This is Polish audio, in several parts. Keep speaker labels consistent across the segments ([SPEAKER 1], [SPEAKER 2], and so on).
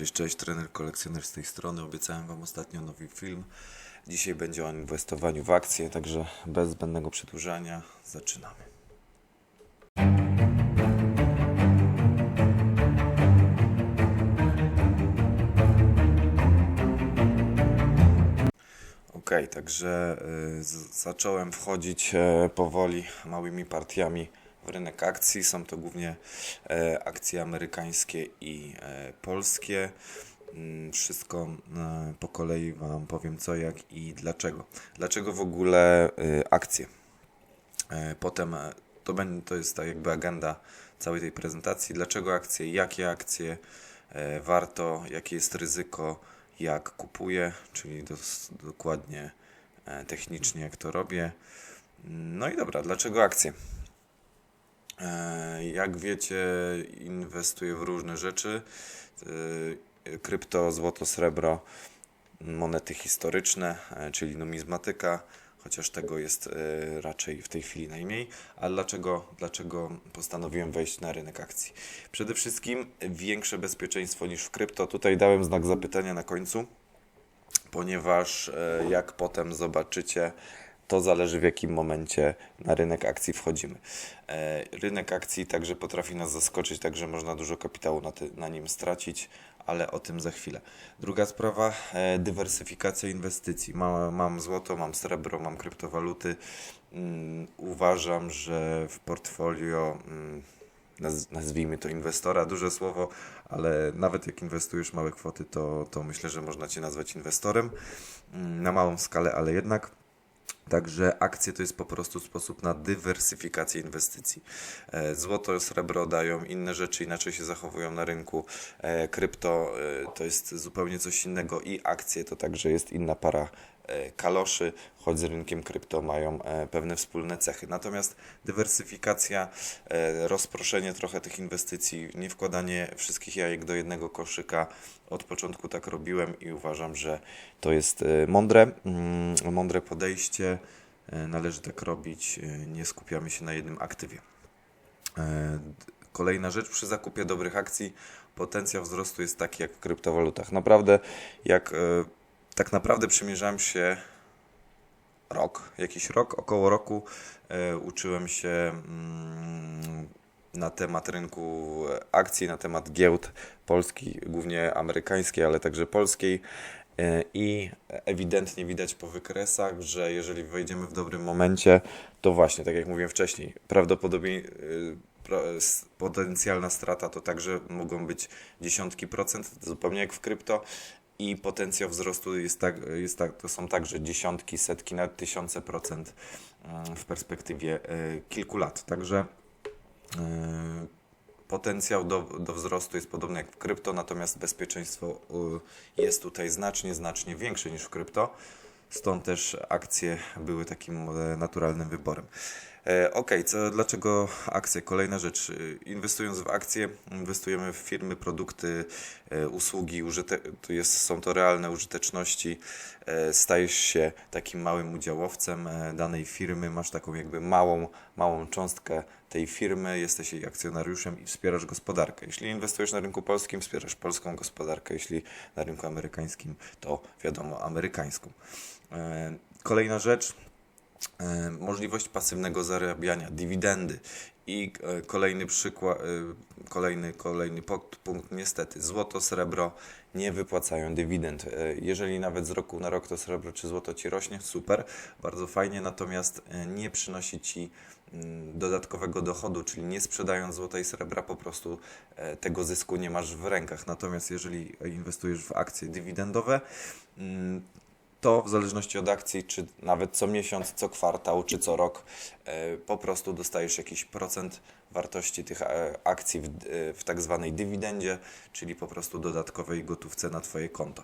[SPEAKER 1] Cześć, cześć, trener kolekcjoner z tej strony. Obiecałem Wam ostatnio nowy film. Dzisiaj będzie o inwestowaniu w akcje, także bez zbędnego przedłużania zaczynamy. Ok, także y, zacząłem wchodzić e, powoli małymi partiami rynek akcji. Są to głównie e, akcje amerykańskie i e, polskie. Mm, Wszystko e, po kolei Wam powiem co, jak i dlaczego. Dlaczego w ogóle akcje? Potem to, będzie, to jest tak jakby agenda całej tej prezentacji. Dlaczego akcje, jakie akcje warto, jakie jest ryzyko, jak kupuję, czyli dos, dokładnie technicznie jak to robię. No i dobra, dlaczego akcje? E, Jak wiecie, inwestuję w różne rzeczy. E, Krypto, złoto, srebro, monety historyczne, e, czyli numizmatyka, chociaż tego jest raczej w tej chwili najmniej. A dlaczego, dlaczego postanowiłem wejść na rynek akcji? Przede wszystkim większe bezpieczeństwo niż w krypto. Tutaj dałem znak zapytania na końcu, ponieważ jak potem zobaczycie, to zależy w jakim momencie na rynek akcji wchodzimy. E, Rynek akcji także potrafi nas zaskoczyć, także można dużo kapitału na, ty, na nim stracić, ale o tym za chwilę. Druga sprawa, e, dywersyfikacja inwestycji. Mam, mam złoto, mam srebro, mam kryptowaluty. Mm, Uważam, że w portfolio mm, naz- nazwijmy to inwestora, duże słowo, ale nawet jak inwestujesz małe kwoty, to, to myślę, że można Cię nazwać inwestorem Mm, na małą skalę, ale jednak. Także akcje to jest po prostu sposób na dywersyfikację inwestycji. E, Złoto, srebro dają inne rzeczy, inaczej się zachowują na rynku. E, Krypto e, to jest zupełnie coś innego i akcje to także jest inna para kaloszy, choć z rynkiem krypto mają e, pewne wspólne cechy. Natomiast dywersyfikacja, e, rozproszenie trochę tych inwestycji, nie wkładanie wszystkich jajek do jednego koszyka. Od początku tak robiłem i uważam, że to jest e, mądre, mm, mądre podejście. E, Należy tak robić, e, nie skupiamy się na jednym aktywie. E, Kolejna rzecz, przy zakupie dobrych akcji potencjał wzrostu jest taki jak w kryptowalutach. Naprawdę, jak e, tak naprawdę przymierzałem się rok, jakiś rok, około roku e, uczyłem się mm, na temat rynku akcji, na temat giełd polskiej, głównie amerykańskiej, ale także polskiej. E, I ewidentnie widać po wykresach, że jeżeli wejdziemy w dobrym momencie, to właśnie, tak jak mówiłem wcześniej, prawdopodobnie s- potencjalna strata to także mogą być dziesiątki procent, zupełnie jak w krypto. I potencjał wzrostu jest tak, jest tak, to są także dziesiątki, setki, nawet tysiące procent mm, w perspektywie y, kilku lat. Także y, potencjał do, do wzrostu jest podobny jak w krypto, natomiast bezpieczeństwo y, jest tutaj znacznie, znacznie większe niż w krypto. Stąd też akcje były takim e, naturalnym wyborem. E, Ok, co, dlaczego akcje? Kolejna rzecz. Y, Inwestując w akcje, inwestujemy w firmy, produkty, e, usługi, użyte, to jest, są to realne użyteczności. E, Stajesz się takim małym udziałowcem e, danej firmy, masz taką jakby małą, małą cząstkę tej firmy, jesteś jej akcjonariuszem i wspierasz gospodarkę. Jeśli inwestujesz na rynku polskim, wspierasz polską gospodarkę, jeśli na rynku amerykańskim, to wiadomo, amerykańską. E, Kolejna rzecz, e, możliwość pasywnego zarabiania, dywidendy. I e, kolejny przykład, e, kolejny, kolejny pod- punkt, niestety, złoto, srebro nie wypłacają dywidend. E, Jeżeli nawet z roku na rok to srebro czy złoto ci rośnie, super, bardzo fajnie, natomiast e, nie przynosi ci mm, dodatkowego dochodu, czyli nie sprzedając złota i srebra, po prostu e, tego zysku nie masz w rękach. Natomiast jeżeli inwestujesz w akcje dywidendowe, mm, to w zależności od akcji, czy nawet co miesiąc, co kwartał, czy co rok, e, po prostu dostajesz jakiś procent wartości tych e, akcji w, e, w tak zwanej dywidendzie, czyli po prostu dodatkowej gotówce na Twoje konto.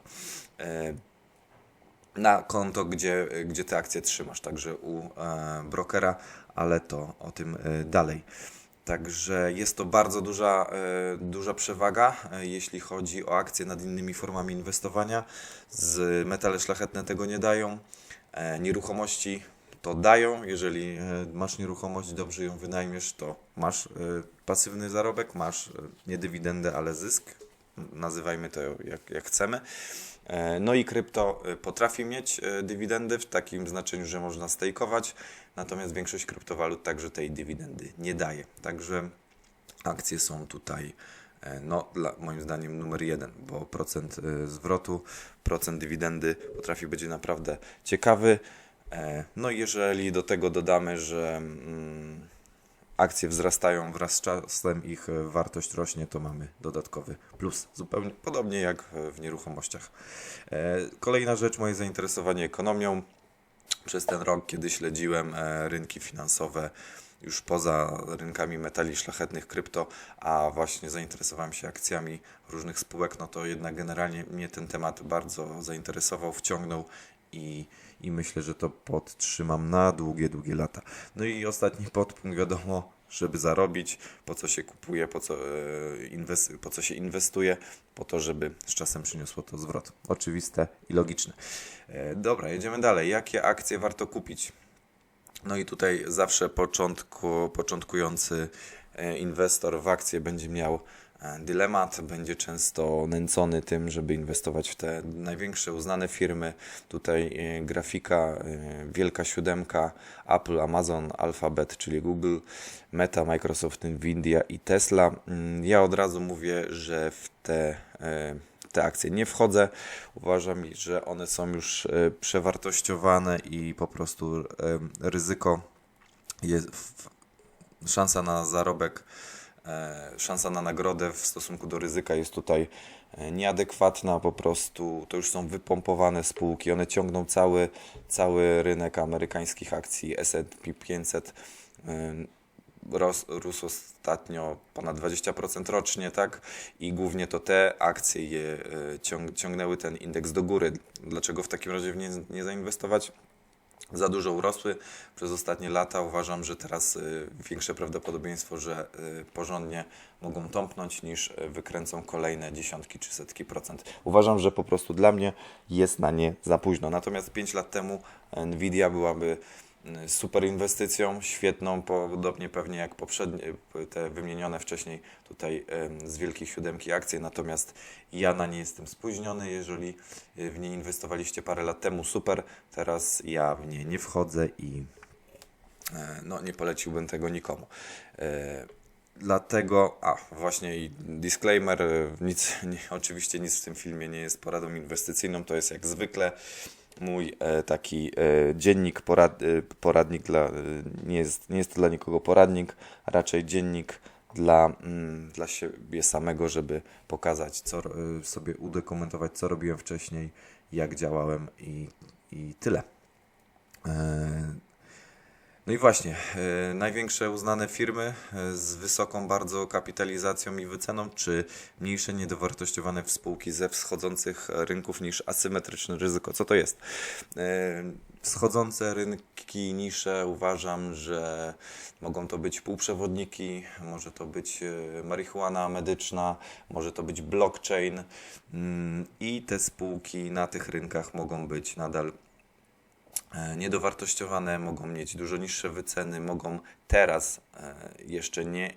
[SPEAKER 1] Na konto, gdzie, gdzie te akcje trzymasz, także u brokera, ale to o tym dalej. Także jest to bardzo duża, e, duża przewaga, e, jeśli chodzi o akcje nad innymi formami inwestowania. Z metale szlachetne tego nie dają. E, Nieruchomości to dają. Jeżeli masz nieruchomość, dobrze ją wynajmiesz, to masz pasywny zarobek, masz nie dywidendę, ale zysk. Nazywajmy to jak, jak chcemy. E, No i krypto e, potrafi mieć e, dywidendy w takim znaczeniu, że można stejkować, natomiast większość kryptowalut także tej dywidendy nie daje. Także akcje są tutaj no, dla, moim zdaniem numer jeden, bo procent zwrotu, procent dywidendy potrafi być naprawdę ciekawy. No i jeżeli do tego dodamy, że mm, akcje wzrastają wraz z czasem, ich e, wartość rośnie, to mamy dodatkowy plus. Zupełnie podobnie jak w nieruchomościach. E, Kolejna rzecz, moje zainteresowanie ekonomią. Przez ten rok, kiedy śledziłem e, rynki finansowe, już poza rynkami metali szlachetnych, krypto, a właśnie zainteresowałem się akcjami różnych spółek, no to jednak generalnie mnie ten temat bardzo zainteresował, wciągnął i, i myślę, że to podtrzymam na długie, długie lata. No i ostatni podpunkt, wiadomo, żeby zarobić, po co się kupuje, po co, e, po co się inwestuje, po to, żeby z czasem przyniosło to zwrot. Oczywiste i logiczne. E, Dobra, jedziemy dalej. Jakie akcje warto kupić? No i tutaj zawsze początku, początkujący e, inwestor w akcje będzie miał dylemat, będzie często nęcony tym, żeby inwestować w te największe uznane firmy. Tutaj e, grafika, e, wielka siódemka, Apple, Amazon, Alphabet, czyli Google, Meta, Microsoft, Nvidia i Tesla. Mm, Ja od razu mówię, że w te e, te akcje nie wchodzę. Uważam, że one są już e, przewartościowane i po prostu ryzyko jest, szansa na zarobek, e, szansa na nagrodę w stosunku do ryzyka jest tutaj e, nieadekwatna, po prostu to już są wypompowane spółki, one ciągną cały, cały rynek amerykańskich akcji S&P 500 em, ros, rósł ostatnio ponad 20% rocznie, tak? I głównie to te akcje je e, ciąg, ciągnęły ten indeks do góry. Dlaczego w takim razie w nie, nie zainwestować? Za dużo urosły przez ostatnie lata. Uważam, że teraz y, większe prawdopodobieństwo, że y, porządnie mogą tąpnąć niż y, wykręcą kolejne dziesiątki czy setki procent. Uważam, że po prostu dla mnie jest na nie za późno. Natomiast 5 lat temu Nvidia byłaby super inwestycją, świetną, podobnie pewnie jak poprzednie, te wymienione wcześniej tutaj z wielkiej siódemki akcje, natomiast ja na nie jestem spóźniony, jeżeli y, w nie inwestowaliście parę lat temu, super, teraz ja w nie nie wchodzę i e, no, nie poleciłbym tego nikomu. E, Dlatego, a właśnie i disclaimer, e, nic, nie, oczywiście nic w tym filmie nie jest poradą inwestycyjną, to jest jak zwykle mój e, taki e, dziennik, porad, e, poradnik dla, nie, jest, nie jest to dla nikogo poradnik, a raczej dziennik dla, mm, dla siebie samego, żeby pokazać, co sobie udokumentować, co robiłem wcześniej, jak działałem i, i tyle. No i właśnie, e, największe uznane firmy e, z wysoką bardzo kapitalizacją i wyceną, czy mniejsze niedowartościowane spółki ze wschodzących rynków niż asymetryczne ryzyko. Co to jest? E, Wschodzące rynki, nisze uważam, że mogą to być półprzewodniki, może to być marihuana medyczna, może to być blockchain mm, i te spółki na tych rynkach mogą być nadal niedowartościowane, mogą mieć dużo niższe wyceny, mogą teraz e, jeszcze nie,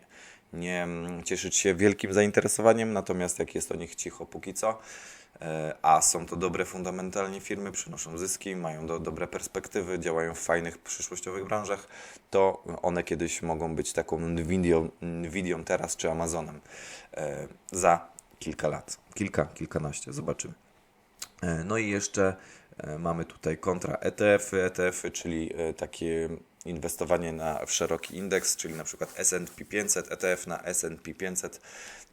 [SPEAKER 1] nie mm, cieszyć się wielkim zainteresowaniem, natomiast jak jest o nich cicho póki co, e, a są to dobre fundamentalnie firmy, przynoszą zyski, mają do, dobre perspektywy, działają w fajnych przyszłościowych branżach, to one kiedyś mogą być taką Nvidią, Nvidią teraz czy Amazonem e, za kilka lat, kilka, kilkanaście, zobaczymy. E, No i jeszcze e, mamy tutaj kontra ETF-y, ETF-y, czyli e, takie inwestowanie na, w szeroki indeks, czyli na przykład S&P 500, ETF na S&P 500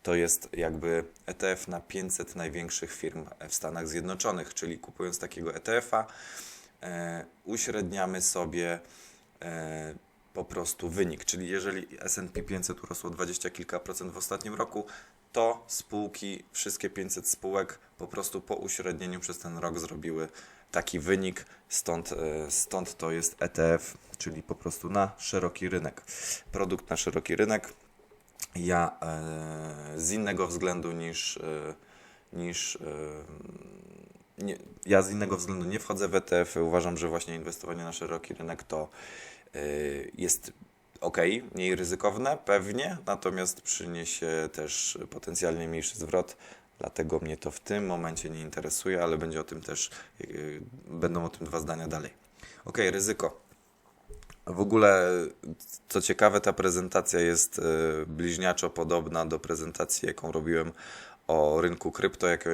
[SPEAKER 1] to jest jakby ETF na 500 największych firm w Stanach Zjednoczonych, czyli kupując takiego ETF-a e, uśredniamy sobie e, po prostu wynik, czyli jeżeli S&P 500 urosło 20 kilka procent w ostatnim roku, to spółki, wszystkie 500 spółek po prostu po uśrednieniu przez ten rok zrobiły taki wynik, stąd, e, stąd to jest ETF, czyli po prostu na szeroki rynek. Produkt na szeroki rynek. Ja e, z innego względu niż, e, niż nie, ja z innego względu nie wchodzę w ETF. Uważam, że właśnie inwestowanie na szeroki rynek to jest ok, mniej ryzykowne, pewnie, natomiast przyniesie też potencjalnie mniejszy zwrot. Dlatego mnie to w tym momencie nie interesuje, ale będzie o tym też, yy, będą o tym dwa zdania dalej. Ok, ryzyko. W ogóle, co ciekawe, ta prezentacja jest yy, bliźniaczo podobna do prezentacji, jaką robiłem o rynku krypto jako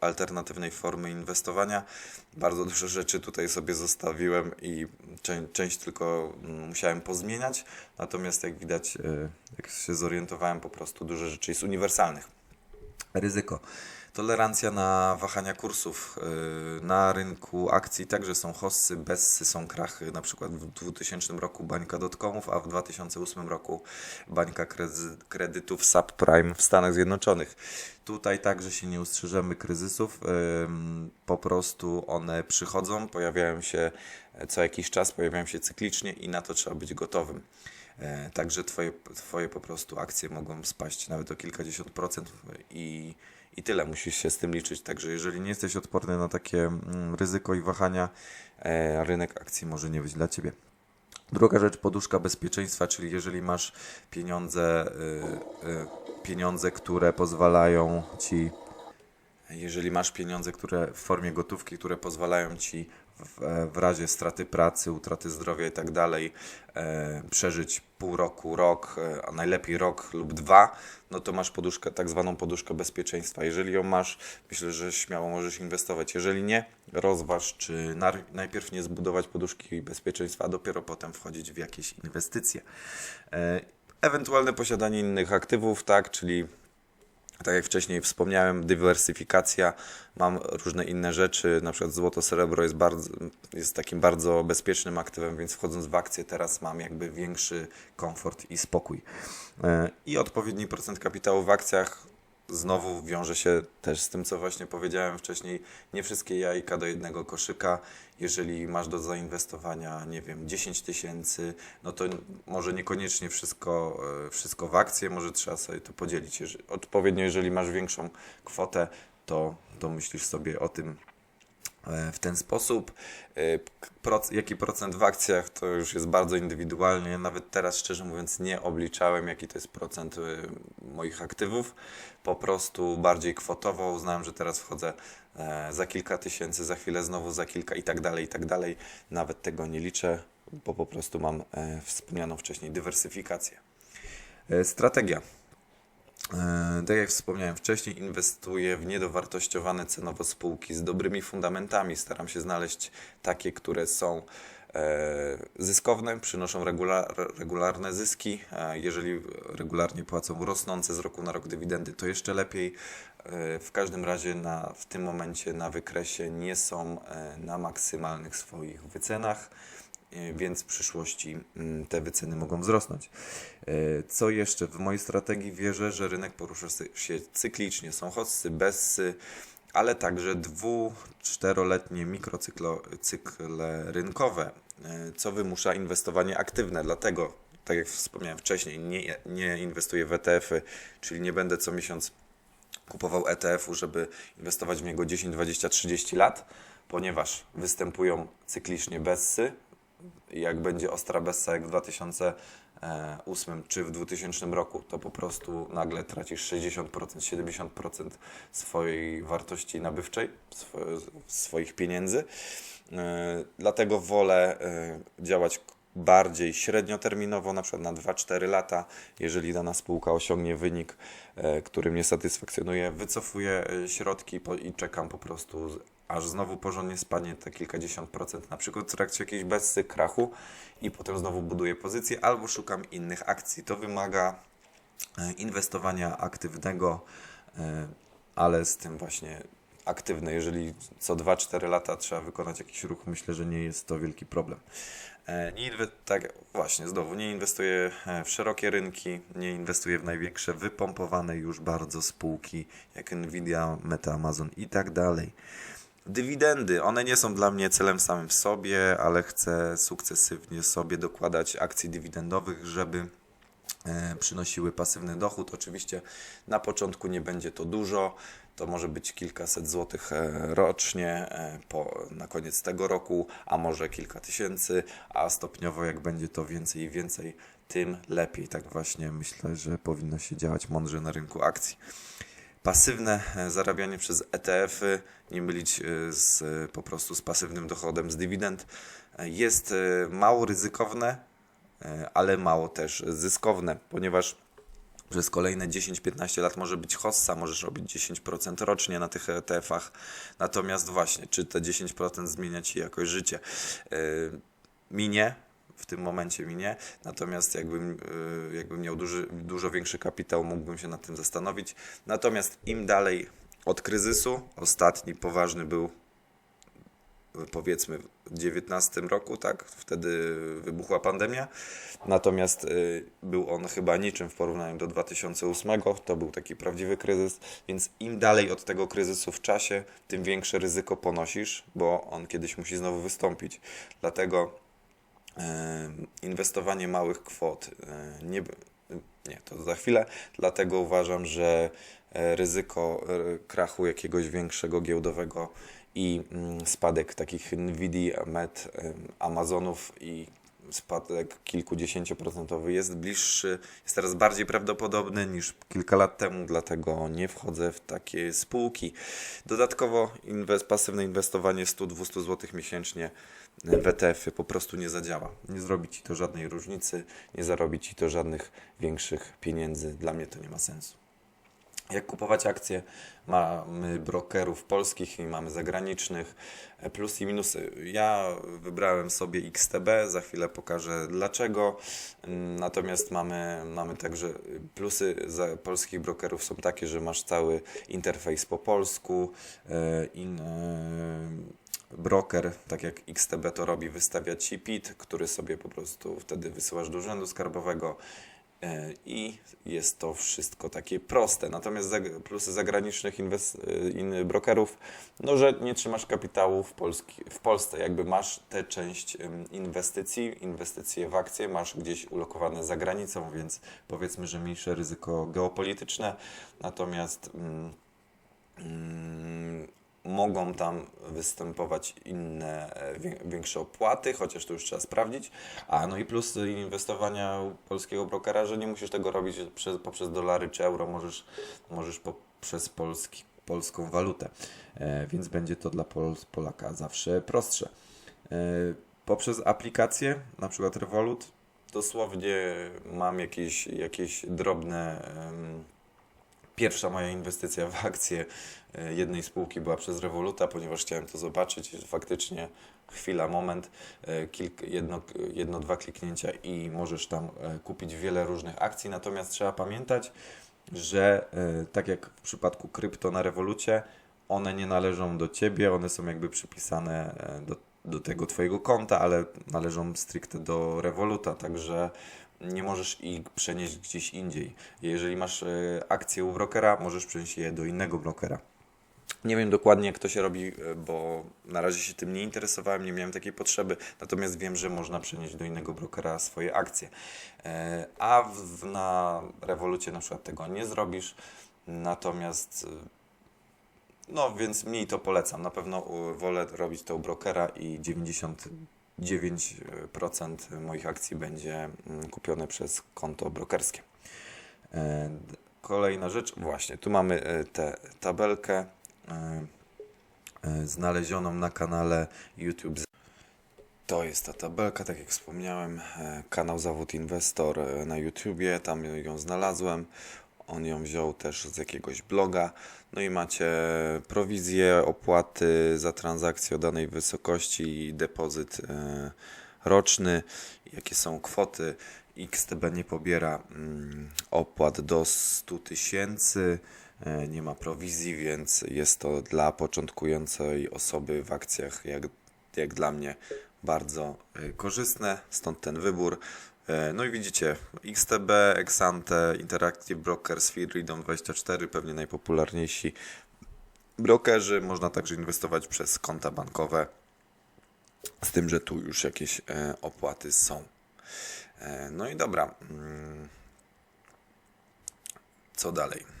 [SPEAKER 1] alternatywnej formy inwestowania. Bardzo dużo rzeczy tutaj sobie zostawiłem i część, część tylko mm, musiałem pozmieniać. Natomiast jak widać, jak się zorientowałem, po prostu dużo rzeczy jest uniwersalnych. Ryzyko. Tolerancja na wahania kursów y, na rynku akcji także są hossy, bessy, są krachy. Na przykład w 2000 roku bańka dotcomów, a w 2008 roku bańka kredytów subprime w Stanach Zjednoczonych. Tutaj także się nie ustrzeżemy kryzysów, po prostu one przychodzą, pojawiają się co jakiś czas, pojawiają się cyklicznie i na to trzeba być gotowym. E, także twoje, twoje po prostu akcje mogą spaść nawet o kilkadziesiąt procent i i tyle, musisz się z tym liczyć. Także jeżeli nie jesteś odporny na takie mm, ryzyko i wahania, e, rynek akcji może nie być dla Ciebie. Druga rzecz, poduszka bezpieczeństwa, czyli jeżeli masz pieniądze, y, pieniądze, które pozwalają Ci jeżeli masz pieniądze, które w formie gotówki, które pozwalają ci w, w razie straty pracy, utraty zdrowia i tak dalej e, przeżyć pół roku, rok, e, a najlepiej rok lub dwa, no to masz poduszkę, tak zwaną poduszkę bezpieczeństwa. Jeżeli ją masz, myślę, że śmiało możesz inwestować. Jeżeli nie, rozważ, czy najpierw nie zbudować poduszki bezpieczeństwa, a dopiero potem wchodzić w jakieś inwestycje. E, ewentualne posiadanie innych aktywów, tak, czyli tak jak wcześniej wspomniałem, dywersyfikacja, mam różne inne rzeczy, na przykład złoto, srebro jest, bardzo, jest takim bardzo bezpiecznym aktywem, więc wchodząc w akcję teraz mam jakby większy komfort i spokój. E, I odpowiedni procent kapitału w akcjach znowu wiąże się też z tym, co właśnie powiedziałem wcześniej. Nie wszystkie jajka do jednego koszyka. Jeżeli masz do zainwestowania, nie wiem, 10 tysięcy, no to może niekoniecznie wszystko, e, wszystko w akcje, może trzeba sobie to podzielić. Odpowiednio, jeżeli masz większą kwotę, to, to myślisz sobie o tym, w ten sposób. E, jaki procent w akcjach to już jest bardzo indywidualnie. Nawet teraz, szczerze mówiąc, nie obliczałem, jaki to jest procent e, moich aktywów. Po prostu bardziej kwotowo uznałem, że teraz wchodzę za kilka tysięcy, za chwilę znowu za kilka i tak dalej, i tak dalej. Nawet tego nie liczę, bo po prostu mam wspomnianą wcześniej dywersyfikację. Strategia. E, tak jak wspomniałem wcześniej, inwestuję w niedowartościowane cenowo spółki z dobrymi fundamentami. Staram się znaleźć takie, które są e, zyskowne, przynoszą regular, regularne zyski. Jeżeli regularnie płacą rosnące z roku na rok dywidendy, to jeszcze lepiej. E, w każdym razie na, w tym momencie na wykresie nie są na maksymalnych swoich wycenach. E, więc w przyszłości mm, te wyceny mogą wzrosnąć. E, co jeszcze? W mojej strategii wierzę, że rynek porusza się cyklicznie. Są hossy, bessy, ale także dwu, czteroletnie mikrocykle rynkowe, e, co wymusza inwestowanie aktywne. Dlatego, tak jak wspomniałem wcześniej, nie, nie inwestuję w ETF-y, czyli nie będę co miesiąc kupował ETF-u, żeby inwestować w niego 10, 20, 30 lat, ponieważ występują cyklicznie bessy, jak będzie ostra bessa jak w 2008 czy w 2000 roku, to po prostu nagle tracisz 60%, 70% swojej wartości nabywczej, swoich pieniędzy. E, dlatego wolę e, działać bardziej średnioterminowo, na przykład na 2-4 lata. Jeżeli dana spółka osiągnie wynik, e, który mnie satysfakcjonuje, wycofuję środki i czekam po prostu aż znowu porządnie spadnie te kilkadziesiąt procent, na przykład w trakcie jakiejś bessy, krachu i potem znowu buduję pozycję albo szukam innych akcji. To wymaga e, inwestowania aktywnego, e, ale z tym właśnie aktywne. Jeżeli co 2-4 lata trzeba wykonać jakiś ruch, myślę, że nie jest to wielki problem. E, nie tak, właśnie, znowu nie inwestuję w szerokie rynki, nie inwestuję w największe wypompowane już bardzo spółki jak Nvidia, Meta, Amazon i tak dalej. Dywidendy, one nie są dla mnie celem samym w sobie, ale chcę sukcesywnie sobie dokładać akcji dywidendowych, żeby e, przynosiły pasywny dochód. Oczywiście na początku nie będzie to dużo, to może być kilkaset złotych e, rocznie e, po, na koniec tego roku, a może kilka tysięcy, a stopniowo jak będzie to więcej i więcej, tym lepiej. Tak właśnie myślę, że powinno się działać mądrze na rynku akcji. Pasywne e, zarabianie przez ETF-y, nie mylić e, z, e, po prostu z pasywnym dochodem z dywidend, jest mało ryzykowne, ale mało też zyskowne, ponieważ przez kolejne 10-15 lat może być hossa, możesz robić 10% rocznie na tych ETF-ach. Natomiast właśnie, czy te 10% zmienia ci jakoś życie? Minie, w tym momencie minie, natomiast jakbym, yy, jakbym miał duży, dużo większy kapitał, mógłbym się nad tym zastanowić. Natomiast im dalej od kryzysu, ostatni poważny był powiedzmy w 19 roku, tak? Wtedy wybuchła pandemia. Natomiast y, był on chyba niczym w porównaniu do 2008. To był taki prawdziwy kryzys, więc im dalej od tego kryzysu w czasie, tym większe ryzyko ponosisz, bo on kiedyś musi znowu wystąpić. Dlatego inwestowanie małych kwot y, nie, nie, to za chwilę. Dlatego uważam, że e, ryzyko e, krachu jakiegoś większego giełdowego i mm, spadek takich Nvidia, Met, Amazonów i spadek kilkudziesięcioprocentowy jest bliższy, jest teraz bardziej prawdopodobny niż kilka lat temu, dlatego nie wchodzę w takie spółki. Dodatkowo inwest, pasywne inwestowanie 100-200 zł miesięcznie w ETF-y po prostu nie zadziała. Nie zrobi Ci to żadnej różnicy, nie zarobi Ci to żadnych większych pieniędzy. Dla mnie to nie ma sensu. Jak kupować akcje? Mamy brokerów polskich i mamy zagranicznych. Plus i minusy. Ja wybrałem sobie XTB, za chwilę pokażę dlaczego. Natomiast mamy, mamy także plusy za polskich brokerów są takie, że masz cały interfejs po polsku. e, In, e, broker, tak jak XTB to robi, wystawia Ci PIT, który sobie po prostu wtedy wysyłasz do urzędu skarbowego e, i jest to wszystko takie proste. Natomiast plusy zagranicznych inwest- e, brokerów, no że nie trzymasz kapitału w, Polski, w Polsce, jakby masz tę część inwestycji, inwestycje w akcje, masz gdzieś ulokowane za granicą, więc powiedzmy, że mniejsze ryzyko geopolityczne, natomiast mm, mm, mogą tam występować inne, e, wię- większe opłaty, chociaż to już trzeba sprawdzić. A no i plus inwestowania u polskiego brokera, że nie musisz tego robić przez, poprzez dolary czy euro, możesz, możesz poprzez polski, polską walutę. E, więc będzie to dla Pol, Polaka zawsze prostsze. E, poprzez aplikację, na przykład Revolut, dosłownie mam jakieś, jakieś drobne. Pierwsza moja inwestycja w akcje e, jednej spółki była przez Revoluta, ponieważ chciałem to zobaczyć. Faktycznie chwila, moment, e, kilk, jedno, jedno, dwa kliknięcia i możesz tam e, kupić wiele różnych akcji. Natomiast trzeba pamiętać, że tak jak w przypadku krypto na Revolucie, one nie należą do ciebie, one są jakby przypisane do, do tego twojego konta, ale należą stricte do Revoluta, także nie możesz ich przenieść gdzieś indziej. Jeżeli masz e, akcje u brokera, możesz przenieść je do innego brokera. Nie wiem dokładnie, jak to się robi, e, bo na razie się tym nie interesowałem, nie miałem takiej potrzeby, natomiast wiem, że można przenieść do innego brokera swoje akcje. E, A w, na rewolucie na przykład tego nie zrobisz, natomiast no więc mniej to polecam. Na pewno wolę robić to u brokera i 99% moich akcji będzie mm, kupione przez konto brokerskie. E, Kolejna rzecz, właśnie, tu mamy e, tę tabelkę e, znalezioną na kanale YouTube. To jest ta tabelka, tak jak wspomniałem, kanał Zawód Inwestor na YouTubie, tam ją znalazłem. On ją wziął też z jakiegoś bloga. No i macie prowizje, opłaty za transakcję o danej wysokości, depozyt e, roczny, jakie są kwoty. XTB nie pobiera mm, opłat do 100 tysięcy, e, nie ma prowizji, więc jest to dla początkującej osoby w akcjach, jak, jak dla mnie, bardzo e, korzystne, stąd ten wybór. E, No i widzicie, XTB, Exante, Interactive Brokers, Freedom24, pewnie najpopularniejsi brokerzy. Można także inwestować przez konta bankowe, z tym, że tu już jakieś e, opłaty są. E, No i dobra. mm, Co dalej?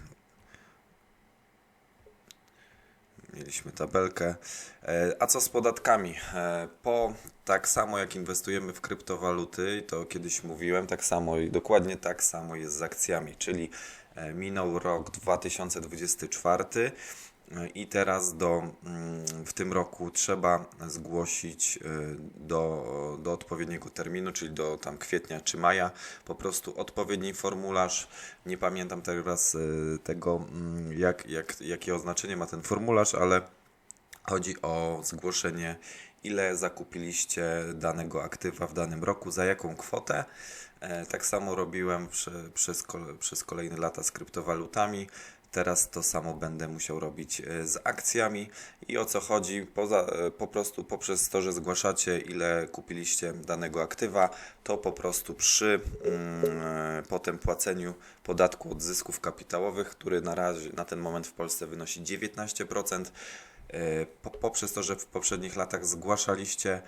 [SPEAKER 1] Mieliśmy tabelkę. E, A co z podatkami? E, Po tak samo jak inwestujemy w kryptowaluty, to kiedyś mówiłem, tak samo i dokładnie tak samo jest z akcjami, czyli E, Minął rok 2024 e, i teraz do, mm, w tym roku trzeba zgłosić e, do, do odpowiedniego terminu, czyli do tam kwietnia czy maja, po prostu odpowiedni formularz. Nie pamiętam teraz e, tego, mm, jak, jak, jakie oznaczenie ma ten formularz, ale Chodzi o zgłoszenie, ile zakupiliście danego aktywa w danym roku, za jaką kwotę. E, Tak samo robiłem prze, przez, przez kolejne lata z kryptowalutami. Teraz to samo będę musiał robić e, z akcjami. I o co chodzi? Poza, e, po prostu poprzez to, że zgłaszacie, ile kupiliście danego aktywa, to po prostu przy mm, e, potem płaceniu podatku od zysków kapitałowych, który na razie na ten moment w Polsce wynosi 19%. E, po- poprzez to, że w poprzednich latach zgłaszaliście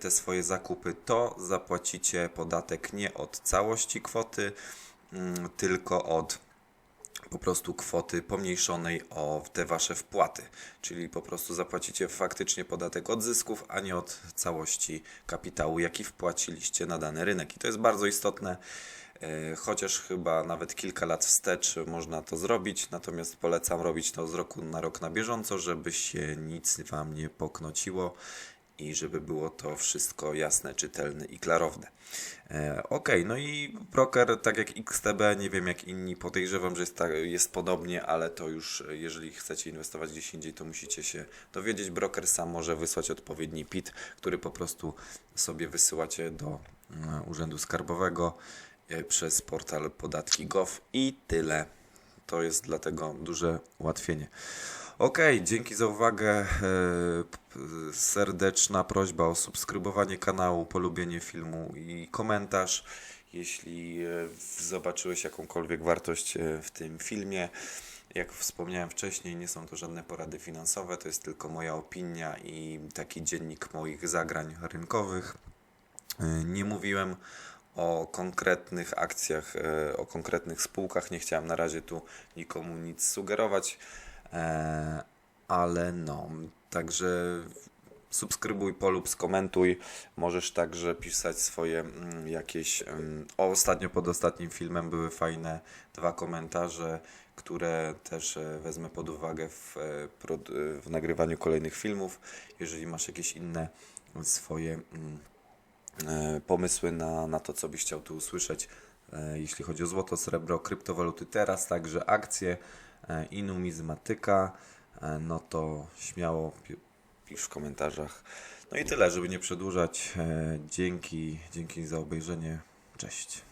[SPEAKER 1] te swoje zakupy, to zapłacicie podatek nie od całości kwoty, mm, tylko od po prostu kwoty pomniejszonej o te wasze wpłaty. Czyli po prostu zapłacicie faktycznie podatek od zysków, a nie od całości kapitału, jaki wpłaciliście na dany rynek. I to jest bardzo istotne. e, Chociaż chyba nawet kilka lat wstecz można to zrobić, natomiast polecam robić to z roku na rok na bieżąco, żeby się nic Wam nie poknociło i żeby było to wszystko jasne, czytelne i klarowne. E, ok, no i broker, tak jak XTB, nie wiem jak inni, podejrzewam, że jest, tak, jest podobnie, ale to już, e, jeżeli chcecie inwestować gdzieś indziej, to musicie się dowiedzieć. Broker sam może wysłać odpowiedni PIT, który po prostu sobie wysyłacie do mm, Urzędu Skarbowego e, przez portal podatki.gov i tyle. To jest dlatego duże ułatwienie. Okej, dzięki za uwagę. E, Serdeczna prośba o subskrybowanie kanału, polubienie filmu i komentarz. Jeśli e, zobaczyłeś jakąkolwiek wartość e, w tym filmie, jak wspomniałem wcześniej, nie są to żadne porady finansowe, to jest tylko moja opinia i taki dziennik moich zagrań rynkowych. Nie mówiłem o konkretnych akcjach, o konkretnych spółkach. Nie chciałem na razie tu nikomu nic sugerować, e, ale no, także subskrybuj, polub, skomentuj. Możesz także pisać swoje mm, jakieś. mm, ostatnio pod ostatnim filmem były fajne dwa komentarze, które też e, wezmę pod uwagę w, e, w nagrywaniu kolejnych filmów. Jeżeli masz jakieś inne swoje. mm, pomysły na, na to, co byś chciał tu usłyszeć, jeśli chodzi o złoto, srebro, kryptowaluty teraz, także akcje i numizmatyka, e, no to śmiało pi- pisz w komentarzach. No i tyle, żeby nie przedłużać. E, Dzięki, dzięki za obejrzenie. Cześć.